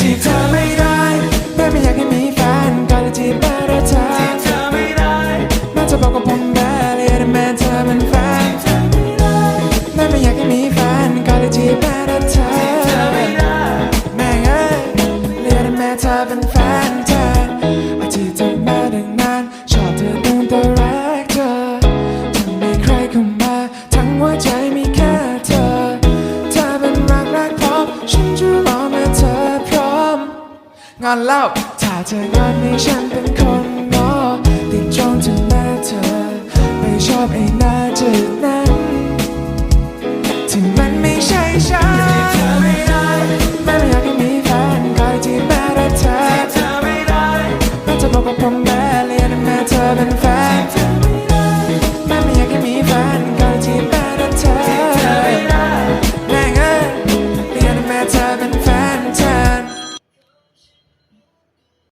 จีบเธอไม่ได้แม่ไม่อยากให้มีแฟนก็เลยจีบได้แต่เธอจีบเธอไม่ได้แม่จะบอกกับผมแม่เลยแต่แม่เธอมันแฟนจีบเธอไม่ได้แม่ไม่อยากให้มีแฟนก็เลยจีบได้แต่เธอจีบเธอไม่ได้แม่เอ้ยเรียแต่แม่เธอเป็นแฟนเธอ งอนเล่าถ้าเธองอนให้ฉันเป็นคนงอติดจ้องถึงหน้าเธอ ไม่ชอบไอ้หน้าจืดนั้นที่มันไม่ใช่ฉัน